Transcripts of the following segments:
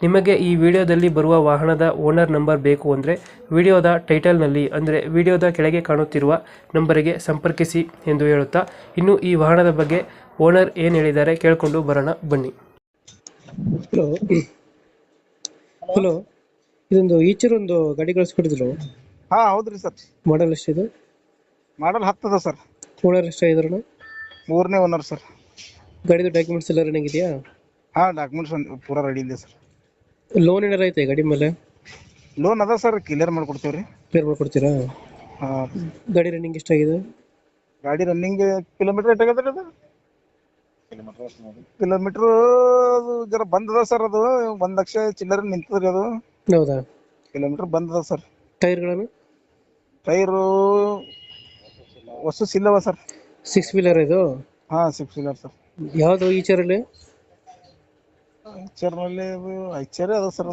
ನಿಮಗೆ ಈ ವಿಡಿಯೋದಲ್ಲಿ ಬರುವ ವಾಹನದ ಓನರ್ ನಂಬರ್ ಬೇಕು ಅಂದರೆ ವಿಡಿಯೋದ ಟೈಟಲ್ನಲ್ಲಿ ಅಂದರೆ ವಿಡಿಯೋದ ಕೆಳಗೆ ಕಾಣುತ್ತಿರುವ ನಂಬರಿಗೆ ಸಂಪರ್ಕಿಸಿ ಎಂದು ಹೇಳುತ್ತಾ ಇನ್ನು ಈ ವಾಹನದ ಬಗ್ಗೆ ಓನರ್ ಏನು ಹೇಳಿದ್ದಾರೆ ಕೇಳಿಕೊಂಡು ಬರೋಣ ಬನ್ನಿ. ಹಲೋ. ಹಲೋ. ಇದೊಂದು ಈಚರ್ ಒಂದು ಗಾಡಿ ಕಳಿಸ್ಕೊಟ್ಟಿದ್ರು ಹಾ ಹೌದ್ರಿ ಸರ್. ಮಾಡಲ್ ಎಷ್ಟಿದೆ? ಮಾಡಲ್ ಹತ್ತದ ಸರ್. ಓನರ್ ಎಷ್ಟಾಗಿದ್ರಣ ಮೂರನೇ ಓನರ್ ಸರ್. ಗಾಡಿದು ಡಾಕ್ಯುಮೆಂಟ್ಸ್ ಎಲ್ಲ ರನ್ನಿಂಗ್ ಇದೆಯಾ? ಹಾ ಡಾಕ್ಯುಮೆಂಟ್ಸ್ ಪೂರಾ ರೆಡಿ ಇದೆ ಸರ್. ಲೋನ್ ಏನಾರ ಐತೆ ಗಾಡಿ ಮೇಲೆ? ಲೋನ್ ಅದ ಸರ್ ಕ್ಲಿಯರ್ ಮಾಡ್ಕೊಡ್ತೀವ್ರಿ. ಕ್ಲಿಯರ್ ಮಾಡ್ಕೊಡ್ತೀರಾ? ಹಾ. ಗಾಡಿ ರನ್ನಿಂಗ್ ಎಷ್ಟಾಗಿದೆ ಗಾಡಿ ರನ್ನಿಂಗ್ ಕಿಲೋಮೀಟರ್ ಎಷ್ಟು ರೀ ಅದು? ಕಿಲೋಮೀಟರ್ ಅದು ಜರ ಬಂದದ ಸರ್ ಅದು. ಒಂದ್ ಲಕ್ಷ ಚಿಲ್ಲರೆ ರೀ ಅದು. ಹೌದಾ? ಕಿಲೋಮೀಟರ್ ಬಂದದ ಸರ್ ಟೈರ್ಗಳನ್ನು ಟೈರು ಹೊಸ ಸಿಲ್ಲವ ಸರ್ ಸಿಕ್ಸ್ ವೀಲರ್ ಇದು? ಹಾ ಸಿಕ್ಸ್ ವೀಲರ್ ಸರ್ ಯಾವುದು ಈಚರಲ್ಲಿ ಐಚರ್ನಲ್ಲಿ ಅದು ಐಚರ್ ಅದ ಸರ್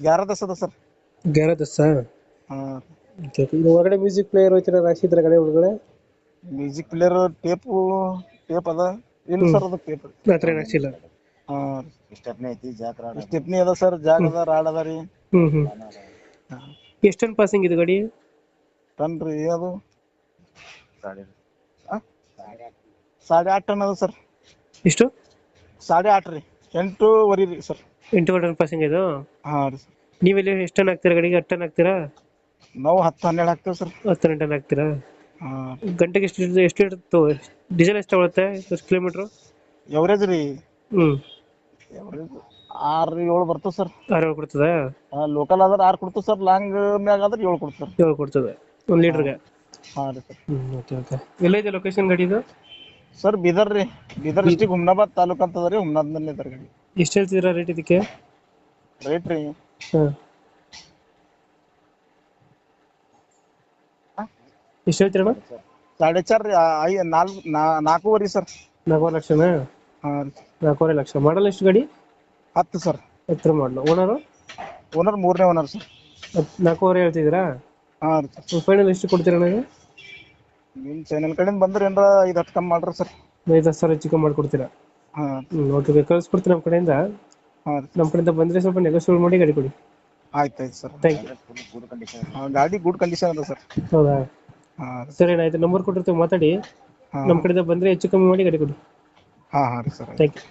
ಗ್ಯಾರದಸ್ ಅದ ಸರ್ ಗ್ಯಾರದಸ್ಸ ಹಾ ಇದು ಹೊರಗಡೆ ಮ್ಯೂಸಿಕ್ ಪ್ಲೇಯರ್ ಹೋಯ್ತಿರ ರಾಶಿದ್ರ ಕಡೆ ಒಳಗಡೆ ಮ್ಯೂಸಿಕ್ ಪ್ಲೇಯರ್ ಟೇಪು ಟೇಪ್ ಅದ ಇಲ್ಲ ಸರ್ ಅದು ಟೇಪ್ ಆ ರಾಶಿಲ್ಲ ಹಾ ಸ್ಟೆಪ್ನಿ ಐತಿ ಸ್ಟೆಪ್ನಿ ಅದ ಸರ್ ಜಾಗ ಅದ ರಾಡ್ ಅದ ರೀ ಎಷ್ಟು ಟನ್ ಪಾಸಿಂಗ್ ಇದು ಗಾಡಿ ಟನ್ ರೀ ಅದು ಸಾಡಿ ಸಾಡೆ ಆಟ್ ಟನ್ ಅದ ಸರ್ ಇಷ್ಟು ಸಾಡೆ ಆಟ್ ರೀ ಎಂಟೂವರೆ ರೀ ಸರ್. ಎಂಟು ಟನ್ ಪಾಸಿಂಗ್ ಇದು? ಹಾಂ ರೀ ಸರ್. ನೀವೆಲ್ಲಿ ಎಷ್ಟು ಟನ್ ಹಾಕ್ತೀರಾ ಗಾಡಿಗೆ? ಹತ್ತು ಟನ್ ಹಾಕ್ತೀರಾ? ನಾವು ಹತ್ತು ಹನ್ನೆರಡು ಹಾಕ್ತೇವೆ ಸರ್. ಹತ್ತು ಹನ್ನೆರಡು ಟನ್ ಹಾಕ್ತೀರಾ? ಹಾಂ ಗಂಟೆಗೆ ಎಷ್ಟು ಇರ್ತದೆ- ಎಷ್ಟು ಇರುತ್ತೆ ಡೀಸೆಲ್ ಎಷ್ಟು ತಗೊಳುತ್ತೆ? ಎಷ್ಟು ಕಿಲೋಮೀಟ್ರು ಎವರೇಜ್ ರೀ. ಹ್ಞೂ ಎವರೇಜ್ ಆರು ಏಳು ಬರ್ತದೆ ಸರ್. ಆರು ಏಳು ಕೊಡ್ತದೆ? ಲೋಕಲ್ ಆದ್ರೆ ಆರು ಕೊಡ್ತದೆ ಸರ್. ಲಾಂಗ್ ಮ್ಯಾಗ ಆದ್ರೆ ಏಳು ಕೊಡ್ತಾರೆ ಏಳು ಕೊಡ್ತದೆ. ಒಂದು ಲೀಟ್ರಿಗೆ ಹಾಂ. ರೀ ಸರ್. ಹ್ಞೂ ಓಕೆ ಓಕೆ ಎಲ್ಲೈತೆ ಲೊಕೇಶನ್ ಗಾಡಿ ಇದು? ಸರ್ ಬೀದರ್ ರೀ. ಬೀದರ್ ಡಿಸ್ಟಿಕ್ ಹುಮ್ನಾಬಾದ್ ತಾಲೂಕ್ ಅಂತದ ರೀ ಹುಮ್ನಾಬಾದ್ನಲ್ಲಿ ಇದಾರೆ ಗಾಡಿ. ಎಷ್ಟು ಹೇಳ್ತಿದ್ದೀರಾ ರೇಟ್ ಇದಕ್ಕೆ? ರೇಟ್ ರೀ. ಹಾಂ. ಎಷ್ಟು ಹೇಳ್ತೀರಣ್ಣ? ಸಾಡೆ ಚಾರ್ ರೀ ಆ- ಐ ನಾಲ್ಕು ನಾಲ್ಕೂವರೆ ಸರ್. ನಾಲ್ಕೂವರೆ ಲಕ್ಷನಾ? ಹಾಂ ರೀ. ನಾಲ್ಕೂವರೆ ಲಕ್ಷ. ಮಾಡಲ್ ಎಷ್ಟು ಗಾಡಿ? ಹತ್ತು ಸರ್. ಹತ್ತಿರ ಮಾಡಲು. ಓನರು ಓನರ್ ಮೂರನೇ ಓನರ್ ಸರ್. ನಾಲ್ಕೂವರೆ ಹೇಳ್ತಿದ್ದೀರಾ? ಹಾಂ ರೀ ಸರ್. ಫೈನಲ್ ಎಷ್ಟು ಕೊಡ್ತೀರಾ ನನಗೆ ನಿಮ್ಮ ಚಾನೆಲ್ ಕಡೆಯಿಂದ ಬಂದ್ರೆ ಏನಾರ ಐದು ಹತ್ತು ಕಮ್ಮಿ ಮಾಡ್ರಿ ಸರ್. ಐದು ಹತ್ತು ಸಾವಿರ ಮಾಡಿ ಮಾಡಿಕೊಡ್ತೀರಾ? ಹಾಂ. ಹ್ಞೂ ಓಕೆ ಕಳಿಸ್ಕೊಡ್ತೀನಿ ನಮ್ಮ ಕಡೆಯಿಂದ? ಹಾಂ ರೀ. ನಮ್ಮ ಕಡೆಯಿಂದ ಬಂದರೆ ಸ್ವಲ್ಪ ನೆಗೋಸಿಯೇಟ್ ಮಾಡಿ ಗಾಡಿ ಕೊಡಿ. ಆಯ್ತು ಆಯ್ತು ಸರ್. ಥ್ಯಾಂಕ್ ಯು ಗಾಡಿ ಗುಡ್ ಕಂಡೀಷನ್ ಅದ ಸರ್. ಹೌದಾ? ಹಾಂ ಸರಿ ಆಯ್ತು. ನಂಬರ್ ಕೊಟ್ಟಿರ್ತೀವಿ ಮಾತಾಡಿ. ಹಾಂ. ನಮ್ಮ ಕಡೆಯಿಂದ ಬಂದರೆ ಹೆಚ್ಚು ಕಮ್ಮಿ ಮಾಡಿ ಗಾಡಿ ಕೊಡಿ. ಹಾಂ ಹಾಂ ರೀ ಸರ್ ಥ್ಯಾಂಕ್ ಯು